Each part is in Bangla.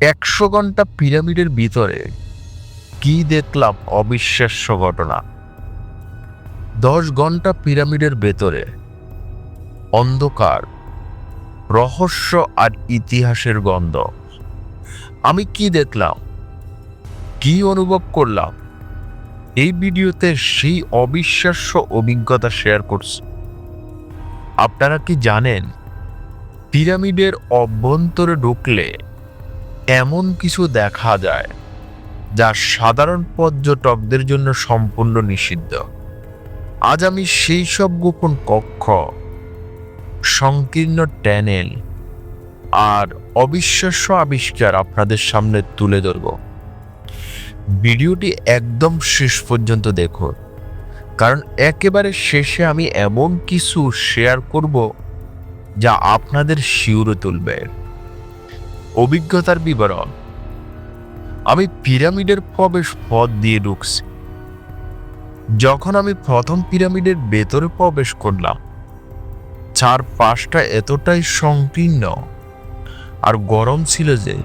একশো ঘণ্টা পিরামিডের ভিতরে কি দেখলাম অবিশ্বাস্য ঘটনা। দশ ঘণ্টা পিরামিডের ভেতরে অন্ধকার, রহস্য আর ইতিহাসের গন্ধ। আমি কি দেখলাম? কি অনুভব করলাম? এই ভিডিওতে সেই অবিশ্বাস্য অভিজ্ঞতা শেয়ার করছি। আপনারা কি জানেন? পিরামিডের অভ্যন্তরে ঢুকলে এমন কিছু দেখা যায় যা সাধারণ পর্যটকদের জন্য সম্পূর্ণ নিষিদ্ধ। আজ আমি সেই সব গোপন কক্ষ, সংকীর্ণ ট্যানেল আর অবিশ্বাস্য আবিষ্কার আপনাদের সামনে তুলে ধরব। ভিডিওটি একদম শেষ পর্যন্ত দেখুন, কারণ একেবারে শেষে আমি এমন কিছু শেয়ার করব যা আপনাদের শিউরে তুলবে। অভিজ্ঞতার বিবরণ। আমি পিরামিডের প্রবেশ পথ দিয়ে ঢুকছি। যখন আমি প্রথম পিরামিডের ভেতরে প্রবেশ করলাম চার পাশটা এতটাই সংকীর্ণ আর গরম ছিল যে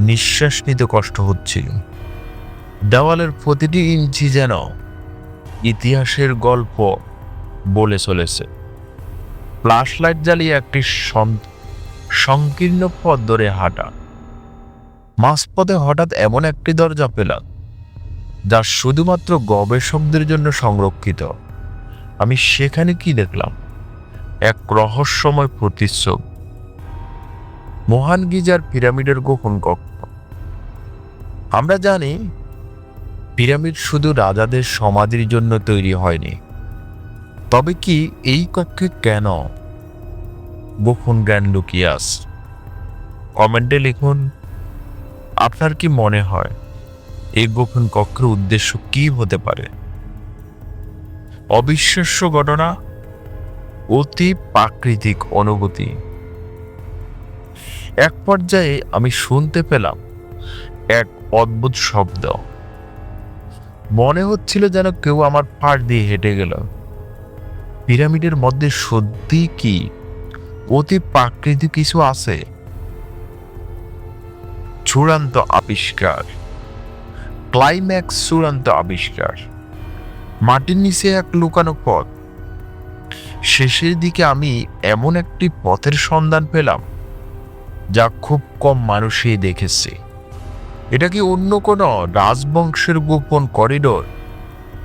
নিঃশ্বাস নিতে কষ্ট হচ্ছিল। দেওয়ালের প্রতিটি ইঞ্চি যেন ইতিহাসের গল্প বলে চলেছে। ফ্লাশ লাইট জ্বালিয়ে একটি সন- সংকীর্ণ পথ ধরে হাঁটা। মাঝপথে হঠাৎ এমন একটি দরজা পেলাম, যা শুধুমাত্র গবেষকদের জন্য সংরক্ষিত। আমি সেখানে কি দেখলাম? এক রহস্যময় প্রতিচ্ছব। মহান গিজার পিরামিডের গোপন কক্ষ। আমরা জানি, পিরামিড শুধু রাজাদের সমাধির জন্য তৈরি হয়নি। তবে কি এই কক্ষে কেন? গোপন জ্ঞান লুকিয়ে আস কমেন্টে লিখুন, আপনার কি মনে হয় এই গোপন কক্ষের উদ্দেশ্য কি হতে পারে? অবিশ্বাস্য ঘটনা, অতি প্রাকৃতিক অনুভূতি। এক পর্যায়ে আমি শুনতে পেলাম এক অদ্ভুত শব্দ। মনে হচ্ছিল যেন কেউ আমার পাশ দিয়ে হেঁটে গেল। পিরামিডের মধ্যে সত্যি কি অতি প্রাকৃতিক কিছু আছে। চূড়ান্ত আবিষ্কার। ক্লাইম্যাক্স চূড়ান্ত আবিষ্কার। মাটির নিচে এক লুকানো পথ। শেষের দিকে আমি এমন একটি পথের সন্ধান পেলাম, যা খুব কম মানুষই দেখেছে। এটা কি অন্য কোনো রাজবংশের গোপন করিডোর,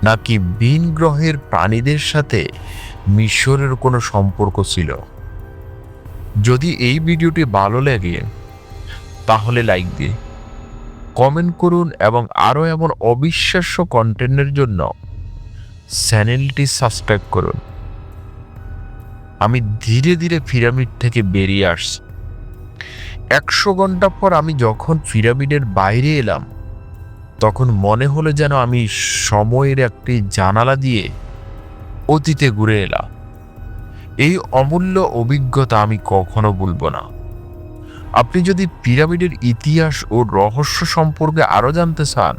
নাকি বিন গ্রহের প্রাণীদের সাথে মিশরের কোনো সম্পর্ক ছিল? যদি এই ভিডিওটি ভালো লাগে, তাহলে লাইক দিয়ে কমেন্ট করুন এবং আরও এমন অবিশ্বাস্য কন্টেন্টের জন্য চ্যানেলটি সাবস্ক্রাইব করুন। আমি ধীরে ধীরে পিরামিড থেকে বেরিয়ে আসছি। একশো ঘণ্টা পর আমি যখন পিরামিডের বাইরে এলাম, তখন মনে হলো যেন আমি সময়ের একটি জানালা দিয়ে অতীতে ঘুরে এলাম। এই অমূল্য অভিজ্ঞতা আমি কখনো ভুলব না। আপনি যদি পিরামিডের ইতিহাস ও রহস্য সম্পর্কে আরও জানতে চান,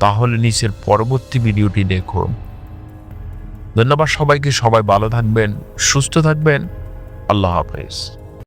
তাহলে নিচের পরবর্তী ভিডিওটি দেখুন। ধন্যবাদ সবাইকে, সবাই ভালো থাকবেন, সুস্থ থাকবেন। আল্লাহ হাফেজ।